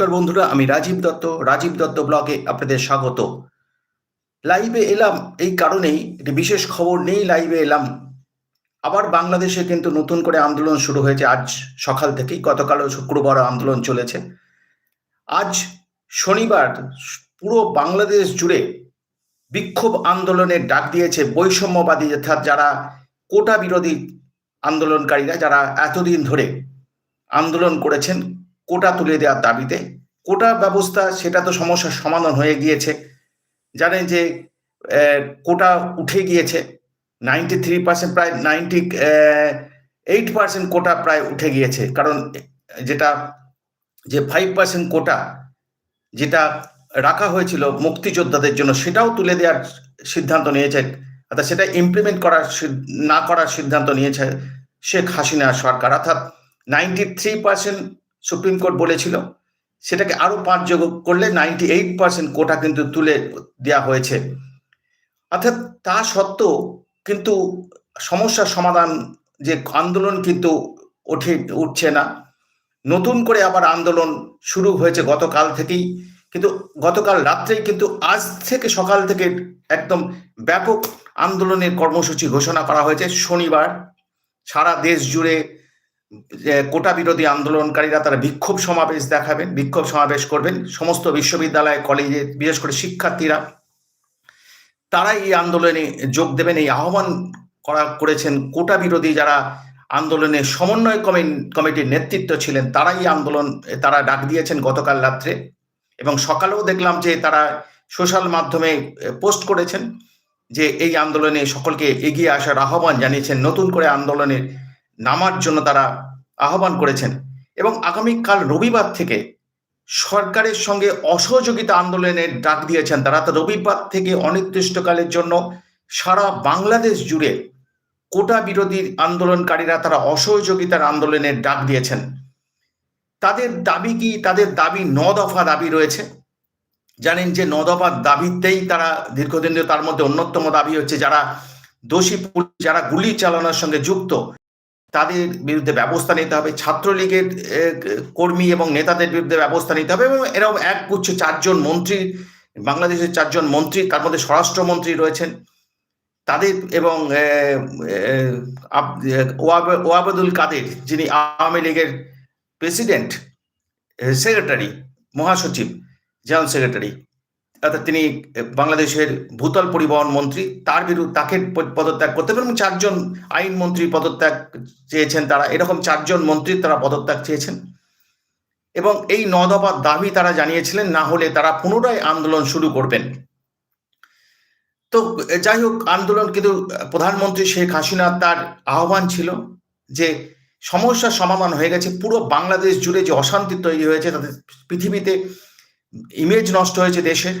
নমস্কার বন্ধুরা, আমি রাজীব দত্ত রাজীব দত্ত ব্লগে আপনাদের স্বাগত। লাইভে এলাম এই কারণেই, একটি বিশেষ খবর নেই লাইভে এলাম। আবার বাংলাদেশে কিন্তু নতুন করে আন্দোলন শুরু হয়েছে। আজ সকাল থেকেই গতকালও শুক্রবার আন্দোলন চলেছে। আজ শনিবার পুরো বাংলাদেশ জুড়ে বিক্ষোভ আন্দোলনের ডাক দিয়েছে বৈষম্যবাদী অর্থাৎ যারা কোটা বিরোধী আন্দোলনকারীরা, যারা এতদিন ধরে আন্দোলন করেছেন কোটা তুলে দেওয়ার দাবিতে কোটা ব্যবস্থা, সেটা তো সমস্যার সমাধান হয়ে গিয়েছে। জানেন যে কোটা উঠে গিয়েছে নাইনটি থ্রি পার্সেন্ট প্রায় নাইনটি এইট পার্সেন্ট কোটা প্রায় উঠে গিয়েছে। কারণ যেটা, যে ফাইভ পার্সেন্ট কোটা যেটা রাখা হয়েছিল মুক্তিযোদ্ধাদের জন্য, সেটাও তুলে দেওয়ার সিদ্ধান্ত নিয়েছে। অর্থাৎ সেটা ইমপ্লিমেন্ট করার না করার সিদ্ধান্ত নিয়েছে শেখ হাসিনা সরকার। অর্থাৎ ninety three percent supreme court বলেছিল, সেটাকে আরও পাঁচ যোগ করলে নাইনটি এইট পার্সেন্ট কোটা কিন্তু তুলে দেওয়া হয়েছে। অর্থাৎ তা সত্ত্বেও কিন্তু সমস্যার সমাধান, যে আন্দোলন কিন্তু ওঠে, উঠছে না। নতুন করে আবার আন্দোলন শুরু হয়েছে গতকাল থেকেই, কিন্তু গতকাল রাত্রেই কিন্তু আজ থেকে সকাল থেকে একদম ব্যাপক আন্দোলনের কর্মসূচি ঘোষণা করা হয়েছে। শনিবার সারা দেশ জুড়ে যে কোটা বিরোধী আন্দোলনকারীরা তারা বিক্ষোভ সমাবেশ দেখাবেন, বিক্ষোভ সমাবেশ করবেন। সমস্ত বিশ্ববিদ্যালয়, কলেজে, বিশেষ করে শিক্ষার্থীরা তারা এই আন্দোলনে যোগ দেবেন। এই আহ্বান করা করেছেন কোটা বিরোধী যারা আন্দোলনে সমন্বয় কমি- কমিটির নেতৃত্ব ছিলেন, তারাই আন্দোলন, তারা ডাক দিয়েছেন গতকাল রাত্রে। এবং সকালেও দেখলাম যে তারা সোশ্যাল মাধ্যমে পোস্ট করেছেন যে এই আন্দোলনে সকলকে এগিয়ে আসার আহ্বান জানিয়েছেন। নতুন করে আন্দোলনে নামার জন্য তারা আহ্বান করেছেন এবং আগামীকাল রবিবার থেকে সরকারের সঙ্গে অসহযোগিতা আন্দোলনের ডাক দিয়েছেন তারা। তো রবিবার থেকে অনির্দিষ্টকালের জন্য সারা বাংলাদেশ জুড়ে কোটা বিরোধী আন্দোলনকারীরা তারা অসহযোগিতার আন্দোলনের ডাক দিয়েছেন। তাদের দাবি কি? তাদের দাবি ন দফা দাবি রয়েছে। জানেন যে ন দফা দাবিতেই তারা দীর্ঘদিন তার মধ্যে অন্যতম দাবি হচ্ছে যারা দোষী যারা গুলি চালানোর সঙ্গে যুক্ত তাদের বিরুদ্ধে ব্যবস্থা নিতে হবে, ছাত্রলীগের কর্মী এবং নেতাদের বিরুদ্ধে ব্যবস্থা নিতে হবে এবং এরকম এক গুচ্ছ চারজন মন্ত্রী, বাংলাদেশের চারজন মন্ত্রী, তার মধ্যে স্বরাষ্ট্রমন্ত্রী রয়েছেন। তাদের এবং ওয়াবাদুল কাদের, যিনি আওয়ামী লীগের প্রেসিডেন্ট, সেক্রেটারি, মহাসচিব, জেনারেল সেক্রেটারি অর্থাৎ তিনি বাংলাদেশের ভূতল পরিবহন মন্ত্রী, তার বিরুদ্ধে তাকে পদত্যাগ করতে হবে এবং চারজন আইন মন্ত্রী পদত্যাগ চেয়েছেন তারা, এরকম চারজন মন্ত্রী তারা পদত্যাগ চেয়েছেন। এবং এই ন দফার দাবি তারা জানিয়েছিলেন, না হলে তারা পুনরায় আন্দোলন শুরু করবেন। তো যাই হোক, আন্দোলন কিন্তু প্রধানমন্ত্রী শেখ হাসিনা তার আহ্বান ছিল যে সমস্যার সমাধান হয়ে গেছে, পুরো বাংলাদেশ জুড়ে যে অশান্তি তৈরি হয়েছে তাদের পৃথিবীতে ইমেজ নষ্ট হয়েছে দেশের।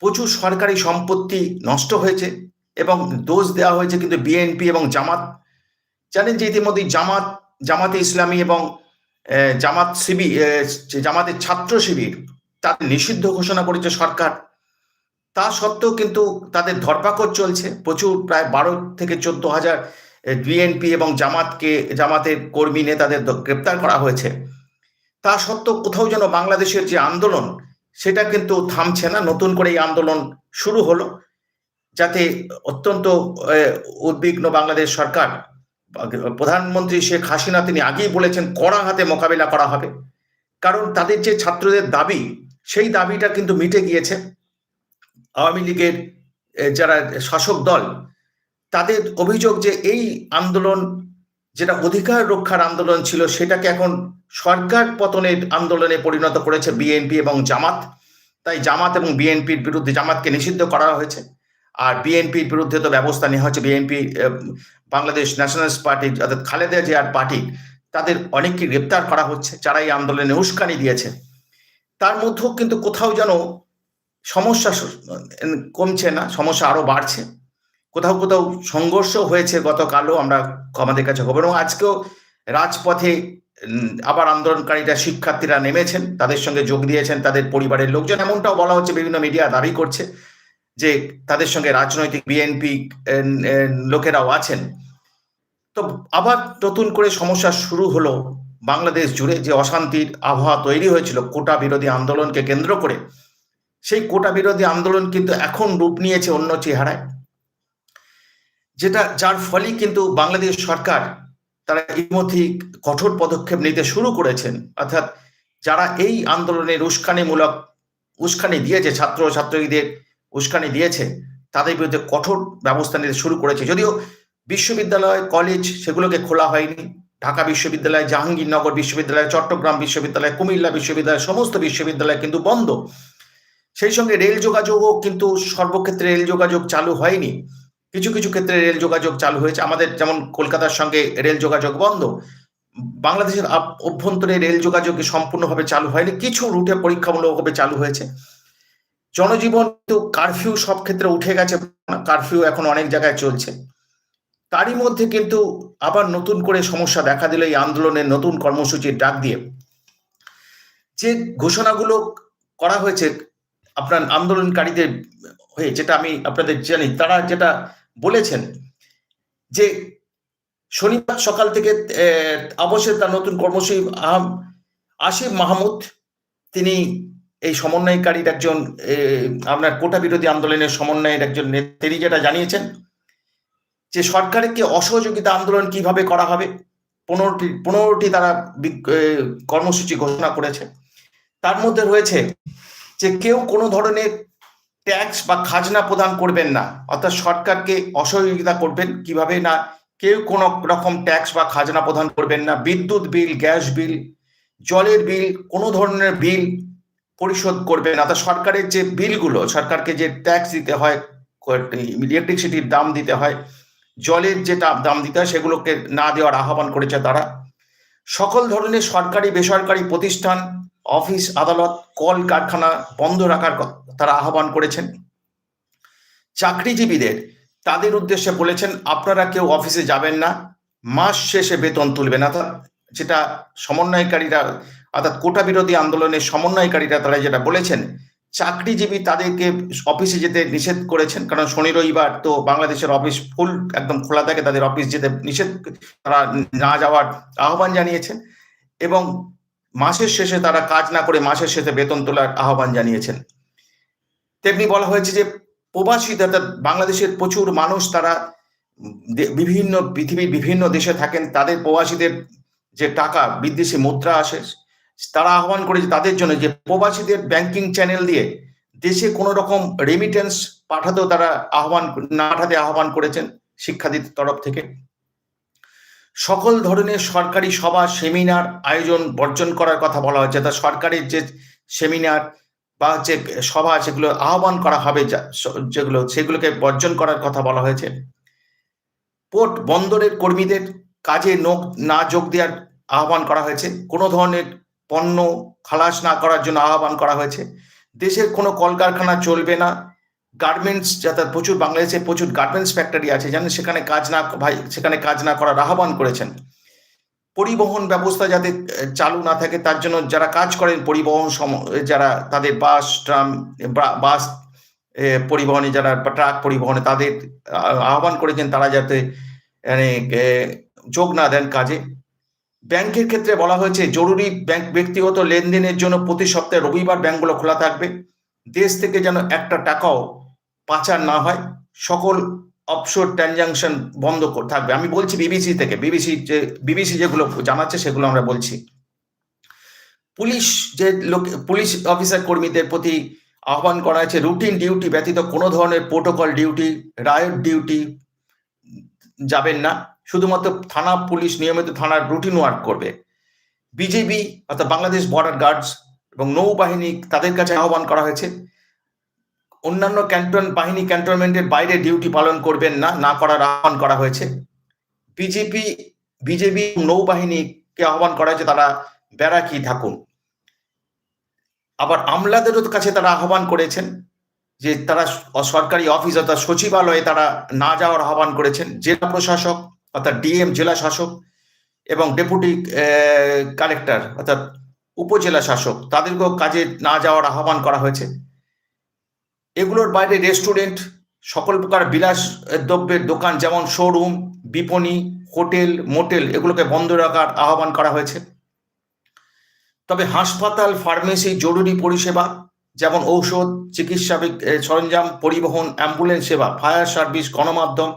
প্রচুর সরকারি সম্পত্তি নষ্ট হয়েছে এবং দোষ দেওয়া হয়েছে কিন্তু বিএনপি এবং জামাত। জানেন যে ইতিমধ্যে জামাত, জামাতে ইসলামী এবং জামাত শিবির জামাতের ছাত্র শিবির তাদের নিষিদ্ধ ঘোষণা করেছে সরকার। তা সত্ত্বেও কিন্তু তাদের ধরপাকড় চলছে। প্রচুর প্রায় বারো থেকে চোদ্দ হাজার বিএনপি এবং জামাতকে, জামাতের কর্মী নেতাদের গ্রেপ্তার করা হয়েছে। তা সত্ত্বেও কোথাও যেন বাংলাদেশের যে আন্দোলন, সেটা কিন্তু থামছে না। নতুন করে এই আন্দোলন শুরু হলো, যাতে অত্যন্ত উদ্বিগ্ন বাংলাদেশ সরকার, প্রধানমন্ত্রী শেখ হাসিনা তিনি আগেই বলেছেন, কড়া হাতে মোকাবিলা করা হবে। কারণ তাদের যে ছাত্রদের দাবি, সেই দাবিটা কিন্তু মিটে গিয়েছে। আওয়ামী লীগের যারা শাসক দল, তাদের অভিযোগ যে এই আন্দোলন যেটা অধিকার রক্ষার আন্দোলন ছিল, সেটাকে এখন সরকার পতনের আন্দোলনে পরিণত করেছে বিএনপি এবং জামাত। তাই জামাত এবং বিএনপির বিরুদ্ধে জামাতকে নিষিদ্ধ করা হয়েছে। আর বিএনপির বিরুদ্ধে তো ব্যবস্থা নেওয়া হচ্ছে বিএনপি বাংলাদেশ ন্যাশনালিস্ট পার্টি, অর্থাৎ খালেদা জিয়ার পার্টি, তাদের অনেককে গ্রেপ্তার করা হচ্ছে। যারা এই আন্দোলনে উস্কানি দিয়েছে। তার মধ্যেও কিন্তু কোথাও যেন সমস্যা কমছে না, সমস্যা আরও বাড়ছে। কোথাও কোথাও সংঘর্ষ হয়েছে গতকালও আমরা আমাদের কাছে খবর। এবং আজকেও রাজপথে আবার আন্দোলনকারীরা, শিক্ষার্থীরা নেমেছেন, তাদের সঙ্গে যোগ দিয়েছেন তাদের পরিবারের লোকজন। এমনটাও বলা হচ্ছে, বিভিন্ন মিডিয়া দাবি করছে যে তাদের সঙ্গে রাজনৈতিক বিএনপি লোকেরাও আছেন। তো আবার নতুন করে সমস্যা শুরু হলো বাংলাদেশ জুড়ে, যে অশান্তির আবহাওয়া তৈরি হয়েছিল কোটা বিরোধী আন্দোলনকে কেন্দ্র করে। সেই কোটা বিরোধী আন্দোলন কিন্তু এখন রূপ নিয়েছে অন্য চেহারায়। যেটা যার ফলে কিন্তু বাংলাদেশ সরকার তারা ইতিমধ্যেই কঠোর পদক্ষেপ নিতে শুরু করেছেন। অর্থাৎ যারা এই আন্দোলনের উস্কানিমূলক, উস্কানি দিয়েছে, ছাত্র ছাত্রীদের উস্কানি দিয়েছে, তাদের বিরুদ্ধে কঠোর ব্যবস্থা নিতে শুরু করেছে। যদিও বিশ্ববিদ্যালয়, কলেজ সেগুলোকে খোলা হয়নি। ঢাকা বিশ্ববিদ্যালয়, জাহাঙ্গীরনগর বিশ্ববিদ্যালয়, চট্টগ্রাম বিশ্ববিদ্যালয়, কুমিল্লা বিশ্ববিদ্যালয়, সমস্ত বিশ্ববিদ্যালয় কিন্তু বন্ধ। সেই সঙ্গে রেল যোগাযোগও কিন্তু সর্বক্ষেত্রে রেল যোগাযোগ চালু হয়নি। কিছু কিছু ক্ষেত্রে রেল যোগাযোগ চালু হয়েছে। আমাদের যেমন কলকাতার সঙ্গে রেল যোগাযোগ বন্ধ, বাংলাদেশের অভ্যন্তরে রেল যোগাযোগ সম্পূর্ণভাবে চালু হয়নি? কিছু রুটে পরীক্ষামূলকভাবে চালু হয়েছে। জনজীবন তো কারফিউ সব ক্ষেত্রে উঠে গেছে কারফিউ এখন অনেক জায়গায় চলছে। তারই মধ্যে কিন্তু আবার নতুন করে সমস্যা দেখা দিল এই আন্দোলনের নতুন কর্মসূচির ডাক দিয়ে। যে ঘোষণাগুলো করা হয়েছে আপনার আন্দোলনকারীদের হয়ে, যেটা আমি আপনাদের জানি, তারা যেটা বলেছেন যে শনিবার সকাল থেকে অবশ্যই তার নতুন কর্মসূচি আসিফ মাহমুদ, তিনি এই সমন্বয়কারীর একজন আপনার কোটা বিরোধী আন্দোলনের সমন্বয়ের একজন তিনি যেটা জানিয়েছেন যে সরকারকে অসহযোগিতা আন্দোলন কীভাবে করা হবে, পনেরোটি পনেরোটি তারা কর্মসূচি ঘোষণা করেছে। তার মধ্যে রয়েছে যে কেউ কোনো ধরনের ট্যাক্স বা খাজনা প্রদান করবেন না। অর্থাৎ সরকারকে অসহযোগিতা করবেন কীভাবে না কেউ কোনো রকম ট্যাক্স বা খাজনা প্রদান করবেন না। বিদ্যুৎ বিল, গ্যাস বিল, জলের বিল, কোনো ধরনের বিল পরিশোধ করবেন অর্থাৎ সরকারের যে বিলগুলো, সরকারকে যে ট্যাক্স দিতে হয়, ইলেকট্রিসিটির দাম দিতে হয়, জলের যে দাম দিতে হয়, সেগুলোকে না দেওয়ার আহ্বান করেছে তারা। সকল ধরনের সরকারি বেসরকারি প্রতিষ্ঠান অফিস, আদালত, কল, কারখানা বন্ধ রাখার তারা আহ্বান করেছেন। চাকরিজীবীদের তাদের উদ্দেশ্যে বলেছেন, আপনারা কেউ অফিসে যাবেন না, মাস শেষে বেতন তুলবেন। অর্থাৎ যেটা সমন্বয়কারীরা, অর্থাৎ কোটা বিরোধী আন্দোলনের সমন্বয়কারীরা তারা যেটা বলেছেন, চাকরিজীবী তাদেরকে অফিসে যেতে নিষেধ করেছেন। কারণ শনি রবিবার তো বাংলাদেশের অফিস ফুল একদম খোলা থাকে, তাদের অফিস যেতে নিষেধ, তারা না যাওয়ার আহ্বান জানিয়েছেন। এবং মাসের শেষে তারা কাজ না করে মাসের শেষে বেতন তোলার আহ্বান জানিয়েছেন। তেমনি বলা হয়েছে যে, প্রবাসী অর্থাৎ বাংলাদেশের প্রচুর মানুষ তারা বিভিন্ন পৃথিবীর বিভিন্ন দেশে থাকেন, তাদের প্রবাসীদের যে টাকা, বিদেশি মুদ্রা আসে, তারা আহ্বান করেছে তাদের জন্য যে, প্রবাসীদের ব্যাংকিং চ্যানেল দিয়ে দেশে কোনো রকম রেমিটেন্স পাঠাতেও তারা আহ্বান, না পাঠাতে আহ্বান করেছেন শিক্ষাদির তরফ থেকে। সকল ধরনের সরকারি সভা, সেমিনার আয়োজন, বর্জন করার কথা বলা হয়েছে। তা সরকারের যে সেমিনার বা যে সভা সেগুলো আহ্বান করা হবে যেগুলো, সেগুলোকে বর্জন করার কথা বলা হয়েছে। পোর্ট বন্দরের কর্মীদের কাজে নোক, না যোগ দেওয়ার আহ্বান করা হয়েছে। কোনো ধরনের পণ্য খালাস না করার জন্য আহ্বান করা হয়েছে। দেশের কোনো কলকারখানা চলবে না। গার্মেন্টস যাতে প্রচুর বাংলাদেশে প্রচুর গার্মেন্টস ফ্যাক্টরি আছে জানেন সেখানে কাজ না ভাই, সেখানে কাজ না করার আহ্বান করেছেন। পরিবহন ব্যবস্থা যাতে চালু না থাকে, তার জন্য যারা কাজ করেন পরিবহন যারা তাদের বাস, ট্রাম বাস পরিবহনে যারা ট্রাক পরিবহনে তাদের আহ্বান করেছেন তারা যাতে মানে যোগ না দেন কাজে। ব্যাংকের ক্ষেত্রে বলা হয়েছে, জরুরি ব্যাংক, ব্যক্তিগত লেনদেনের জন্য প্রতি সপ্তাহে রবিবার ব্যাংকগুলো খোলা থাকবে। দেশ থেকে যেন একটা টাকাও পাচার না হয়, সকল অফশোর ট্রানজাকশন বন্ধ থাকবে। আমি বলছি বিবিসি থেকে বিবিসি যে বিবিসি যেগুলো জানাচ্ছে সেগুলো আমরা বলছি। পুলিশ যে লোক, পুলিশ অফিসার কর্মীদের প্রতি আহ্বান করা হয়েছে রুটিন ডিউটি ব্যতীত কোনো ধরনের প্রোটোকল ডিউটি রায়ট ডিউটি যাবেন না। শুধুমাত্র থানা পুলিশ নিয়মিত থানার রুটিন ওয়ার্ক করবে। বিজেপি অর্থাৎ বাংলাদেশ বর্ডার গার্ডস এবং নৌবাহিনী তাদের কাছে আহ্বান করা হয়েছে। অন্যান্য ক্যান্টন, বাহিনী ক্যান্টনমেন্টের বাইরে ডিউটি পালন করবেন না না করার আহ্বান করা হয়েছে। বিজেপি বিজেপি নৌবাহিনীকে আহ্বান করা হয়েছে, তারা ব্যারাকি থাকুন। আবার আমলাদেরও কাছে তারা আহ্বান করেছেন যে তারা সরকারি অফিস অর্থাৎ সচিবালয়ে তারা না যাওয়ার আহ্বান করেছেন। জেলা প্রশাসক অর্থাৎ ডিএম, জেলা শাসক এবং ডেপুটি কালেক্টর অর্থাৎ উপজেলা শাসক, তাদেরকেও কাজে না যাওয়ার আহ্বান করা হয়েছে। এগুলোর বাইরে রেস্টুরেন্ট সকল প্রকার বিলাস দ্রব্যের দোকান যেমন শোরুম বিপণী, হোটেল মোটেল এগুলোকে বন্ধ রাখার আহ্বান করা হয়েছে। তবে হাসপাতাল ফার্মেসি জরুরি পরিষেবা, যেমন ঔষধ, চিকিৎসা সরঞ্জাম, পরিবহন অ্যাম্বুলেন্স সেবা ফায়ার সার্ভিস গণমাধ্যম,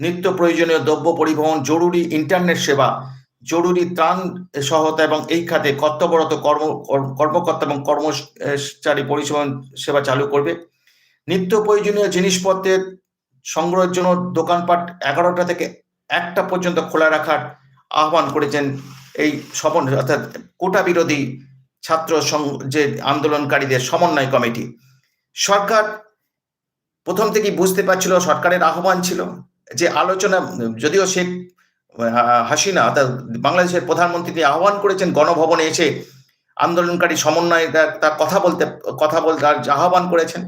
নিত্য প্রয়োজনীয় দ্রব্য পরিবহন, জরুরি ইন্টারনেট সেবা, জরুরি ত্রাণ সহায়তা এবং এই খাতে কর্তব্যরত কর্ম- কর্মকর্তা এবং কর্মচারী পরিষেবা সেবা চালু করবে। নিত্য প্রয়োজনীয় জিনিসপত্রের সংগ্রহের জন্য দোকানপাট এগারোটা থেকে একটা পর্যন্ত খোলা রাখার আহ্বান করেছেন এই সমন, অর্থাৎ কোটা বিরোধী ছাত্র যে আন্দোলনকারীদের সমন্বয় কমিটি। সরকার প্রথম থেকেই বুঝতে পারছিল, সরকারের আহ্বান ছিল যে আলোচনা, যদিও শেখ হাসিনা, অর্থাৎ বাংলাদেশের প্রধানমন্ত্রী আহ্বান করেছেন, গণভবনে এসে আন্দোলনকারী সমন্বয় তার কথা বলতে কথা বলতে আহ্বান করেছেন।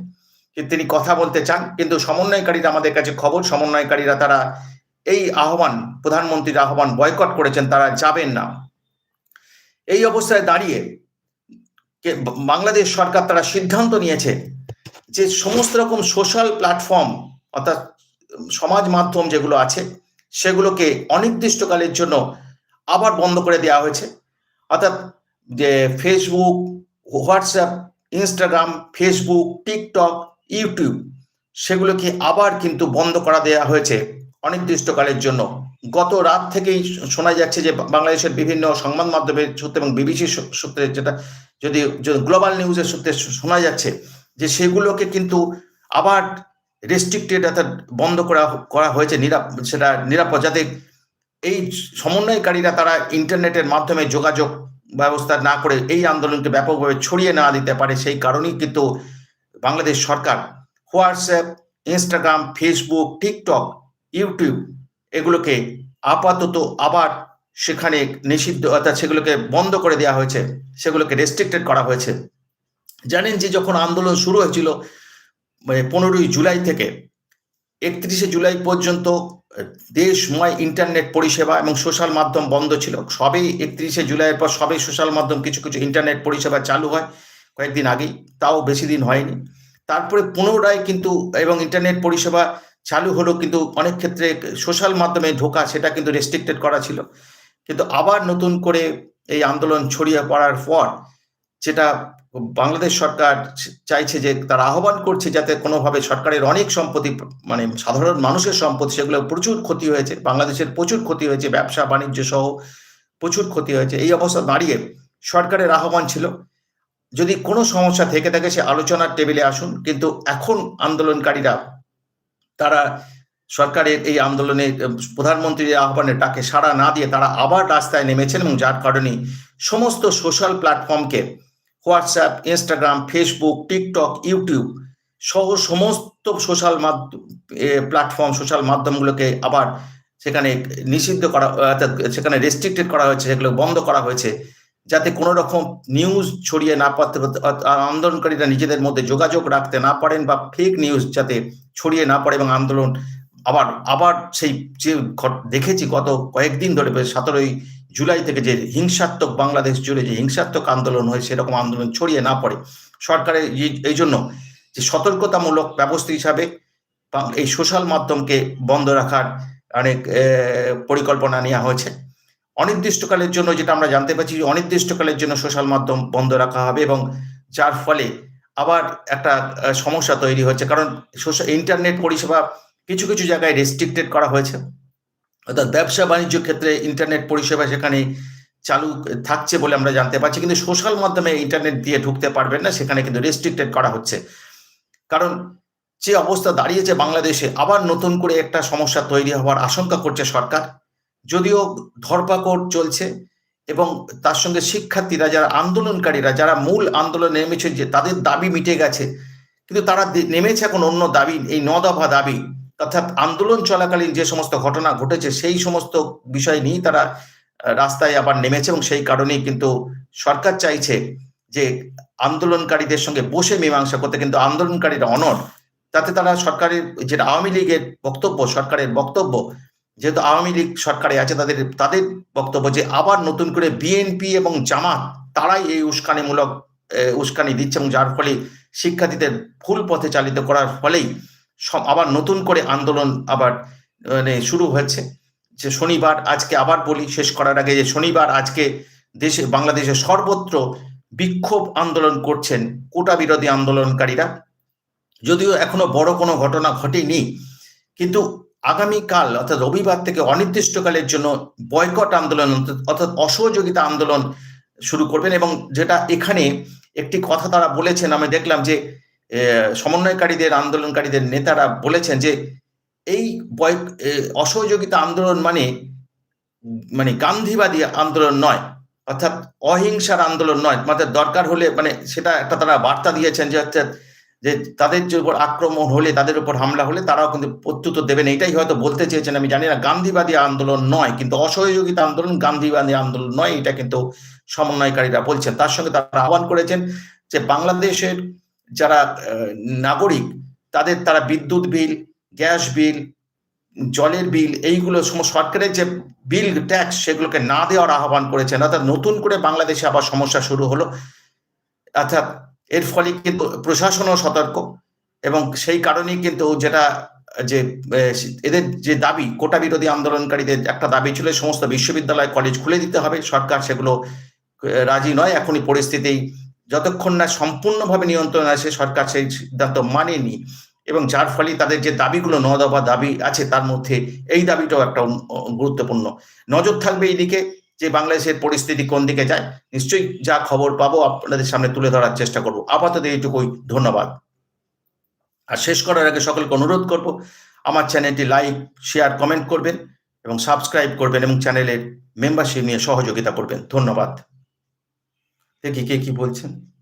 তিনি কথা বলতে চান, কিন্তু সমন্বয়কারীরা আমাদের কাছে খবর, সমন্বয়কারীরা তারা এই আহ্বান, প্রধানমন্ত্রীর আহ্বান বয়কট করেছেন, তারা যাবেন না। এই অবস্থায় দাঁড়িয়ে বাংলাদেশ সরকার তারা সিদ্ধান্ত নিয়েছে যে সমস্ত রকম সোশ্যাল প্ল্যাটফর্ম অর্থাৎ সমাজ মাধ্যম যেগুলো আছে, সেগুলোকে অনির্দিষ্টকালের জন্য আবার বন্ধ করে দেওয়া হয়েছে। অর্থাৎ যে Facebook WhatsApp Instagram Facebook TikTok YouTube, সেগুলোকে আবার কিন্তু বন্ধ করা দেওয়া হয়েছে অনির্দিষ্টকালের জন্য। গত রাত থেকেই শোনা যাচ্ছে যে বাংলাদেশের বিভিন্ন সংবাদ মাধ্যমের সূত্রে এবং বিবিসির সূত্রে যেটা যদি গ্লোবাল নিউজের সূত্রে শোনা যাচ্ছে যে সেগুলোকে কিন্তু আবার রেস্ট্রিক্টেড অর্থাৎ বন্ধ করা করা হয়েছে সেটা নিরাপদ যাতে এই সমন্বয়কারীরা তারা ইন্টারনেটের মাধ্যমে যোগাযোগ ব্যবস্থা না করে এই আন্দোলনকে ব্যাপকভাবে ছড়িয়ে না দিতে পারে সেই কারণেই কিন্তু বাংলাদেশ সরকার, WhatsApp, Instagram, Facebook, TikTok, YouTube এগুলোকে আপাতত আবার সেখানে নিষিদ্ধ, অর্থাৎ সেগুলোকে বন্ধ করে দেওয়া হয়েছে, সেগুলোকে রেস্ট্রিক্টেড করা হয়েছে। জানেন যে যখন আন্দোলন শুরু হয়েছিল মানে পনেরোই জুলাই থেকে, একত্রিশে জুলাই পর্যন্ত দেশময় ইন্টারনেট পরিষেবা এবং সোশ্যাল মাধ্যম বন্ধ ছিল। সবেই একত্রিশে জুলাইয়ের পর সবেই সোশ্যাল মাধ্যম, কিছু কিছু ইন্টারনেট পরিষেবা চালু হয়। কয়েকদিন আগেই, তাও বেশি দিন হয়নি। তারপরে পুনরায় কিন্তু, এবং ইন্টারনেট পরিষেবা চালু হলো কিন্তু অনেক ক্ষেত্রে সোশ্যাল মাধ্যমে ঢোকা, সেটা কিন্তু রেস্ট্রিক্টেড করা ছিল। কিন্তু আবার নতুন করে এই আন্দোলন ছড়িয়ে পড়ার পর, যেটা বাংলাদেশ সরকার চাইছে যে তারা আহ্বান করছে যাতে কোনোভাবে সরকারের অনেক সম্পত্তি মানে সাধারণ মানুষের সম্পত্তি, সেগুলো প্রচুর ক্ষতি হয়েছে, বাংলাদেশের প্রচুর ক্ষতি হয়েছে, ব্যবসা, বাণিজ্য সহ প্রচুর ক্ষতি হয়েছে। এই অবস্থা দাঁড়িয়ে সরকারের আহ্বান ছিল। যদি কোনো সমস্যা থেকে থাকে, সে আলোচনার টেবিলে আসুন। কিন্তু এখন আন্দোলনকারীরা, তারা সরকারের এই আন্দোলনে, প্রধানমন্ত্রীর আহ্বানে ডাকে সাড়া না দিয়ে তারা আবার রাস্তায় নেমেছেন এবং যার কারণে সমস্ত social প্ল্যাটফর্মকে, WhatsApp, Instagram, Facebook, TikTok, YouTube সহ সমস্ত সোশ্যাল প্ল্যাটফর্ম, সোশ্যাল মাধ্যমগুলোকে আবার সেখানে নিষিদ্ধ করা, অর্থাৎ সেখানে রেস্ট্রিক্টেড করা হয়েছে, সেগুলো বন্ধ করা হয়েছে। যাতে কোনো রকম নিউজ ছড়িয়ে না পারতে আন্দোলনকারীরা নিজেদের মধ্যে যোগাযোগ রাখতে না পারেন বা ফেক নিউজ যাতে ছড়িয়ে না পড়ে এবং আন্দোলন আবার আবার সেই যে দেখেছি গত কয়েকদিন ধরে সতেরোই জুলাই থেকে যে হিংসাত্মক বাংলাদেশ জুড়ে যে হিংসাত্মক আন্দোলন হয়, সেরকম আন্দোলন ছড়িয়ে না পড়ে। সরকারের এই জন্য যে সতর্কতামূলক ব্যবস্থা হিসাবে এই সোশ্যাল মাধ্যমকে বন্ধ রাখার অনেক পরিকল্পনা নেওয়া হয়েছে। অনির্দিষ্টকালের জন্য যেটা আমরা জানতে পারছি অনির্দিষ্টকালের জন্য সোশ্যাল মাধ্যম বন্ধ রাখা হবে এবং যার ফলে আবার একটা সমস্যা তৈরি হচ্ছে। কারণ ইন্টারনেট পরিষেবা কিছু কিছু জায়গায় রেস্ট্রিক্টেড করা হয়েছে। অর্থাৎ ব্যবসা বাণিজ্য ক্ষেত্রে ইন্টারনেট পরিষেবা সেখানে চালু থাকছে বলে আমরা জানতে পারছি। কিন্তু সোশ্যাল মাধ্যমে ইন্টারনেট দিয়ে ঢুকতে পারবেন না, সেখানে কিন্তু রেস্ট্রিক্টেড করা হচ্ছে। কারণ যে অবস্থা দাঁড়িয়েছে বাংলাদেশে, আবার নতুন করে একটা সমস্যা তৈরি হওয়ার আশঙ্কা করছে সরকার। যদিও ধরপাকড় চলছে এবং তার সঙ্গে শিক্ষার্থীরা, যারা আন্দোলনকারীরা, যারা মূল আন্দোলনে নেমেছে যে তাদের দাবি মিটে গেছে, কিন্তু তারা নেমেছে এখন অন্য দাবি, এই ন দফা দাবি। অর্থাৎ আন্দোলন চলাকালীন যে সমস্ত ঘটনা ঘটেছে, সেই সমস্ত বিষয় নিয়েই তারা রাস্তায় আবার নেমেছে এবং সেই কারণেই কিন্তু সরকার চাইছে যে আন্দোলনকারীদের সঙ্গে বসে মীমাংসা করতে, কিন্তু আন্দোলনকারীরা অনর তাতে তারা সরকারের, যেটা আওয়ামী লীগের বক্তব্য, সরকারের বক্তব্য যেহেতু আওয়ামী লীগ সরকারে আছে, তাদের তাদের বক্তব্য যে আবার নতুন করে বিএনপি এবং জামাত, তারাই এই উস্কানিমূলক উস্কানি দিচ্ছে এবং যার ফলে শিক্ষার্থীদের ভুল পথে চালিত করার ফলেই আবার নতুন করে আন্দোলন আবার মানে শুরু হয়েছে। যে শনিবার আজকে আবার বলি, শেষ করার আগে যে শনিবার আজকে দেশে বাংলাদেশের সর্বত্র বিক্ষোভ আন্দোলন করছেন কোটা বিরোধী আন্দোলনকারীরা। যদিও এখনও বড় কোনো ঘটনা ঘটেনি, কিন্তু আগামীকাল, অর্থাৎ রবিবার থেকে অনির্দিষ্টকালের জন্য বয়কট আন্দোলন, অর্থাৎ অসহযোগিতা আন্দোলন শুরু করবেন এবং যেটা এখানে একটি কথা তারা বলেছেন, আমি দেখলাম যে সমন্বয়কারীদের, আন্দোলনকারীদের নেতারা বলেছেন যে, এই অসহযোগিতা আন্দোলন মানে মানে গান্ধীবাদী আন্দোলন নয়, অর্থাৎ অহিংসার আন্দোলন নয় মানে দরকার হলে মানে সেটা একটা তারা বার্তা দিয়েছেন যে, অর্থাৎ যে তাদের যে উপর আক্রমণ হলে, তাদের উপর হামলা হলে তারাও কিন্তু প্রত্যুত্তর দেবেন। এটাই হয়তো বলতে চেয়েছেন, আমি জানি না, গান্ধীবাদী আন্দোলন নয়, কিন্তু অসহযোগিতা আন্দোলন, গান্ধীবাদী আন্দোলন নয়, এটা কিন্তু সমন্বয়কারীরা বলছেন। তার সঙ্গে তারা আহ্বান করেছেন যে বাংলাদেশের যারা নাগরিক, তাদের তারা বিদ্যুৎ বিল, গ্যাস বিল, জলের বিল, এইগুলো সরকারের যে বিল ট্যাক্স, সেগুলোকে না দেওয়ার আহ্বান করেছেন। অর্থাৎ নতুন করে বাংলাদেশে আবার সমস্যা শুরু হলো। অর্থাৎ এর ফলে কিন্তু প্রশাসনও সতর্ক এবং সেই কারণেই কিন্তু যেটা যে এদের যে দাবি, কোটা বিরোধী আন্দোলনকারীদের একটা দাবি ছিল সমস্ত বিশ্ববিদ্যালয় কলেজ খুলে দিতে হবে, সরকার সেগুলো রাজি নয়, এখনই পরিস্থিতি যতক্ষণ না সম্পূর্ণভাবে নিয়ন্ত্রণ আসে, সরকার সেই সিদ্ধান্ত মানেনি এবং যার ফলে তাদের যে দাবিগুলো ন দাবি আছে, তার মধ্যে এই দাবিটাও একটা গুরুত্বপূর্ণ। নজর থাকবে এইদিকে যে বাংলাদেশের পরিস্থিতি কোন দিকে যায়, নিশ্চয়ই যা খবর পাবো আপনাদের সামনে তুলে ধরার চেষ্টা করব। আপাতত এইটুকুই, ধন্যবাদ। আর শেষ করার আগে সকলকে অনুরোধ করব, আমার চ্যানেলটি লাইক, শেয়ার, কমেন্ট করবেন এবং সাবস্ক্রাইব করবেন এবং চ্যানেলের মেম্বারশিপ নিয়ে সহযোগিতা করবেন। ধন্যবাদ। দেখি কে কি বলছেন।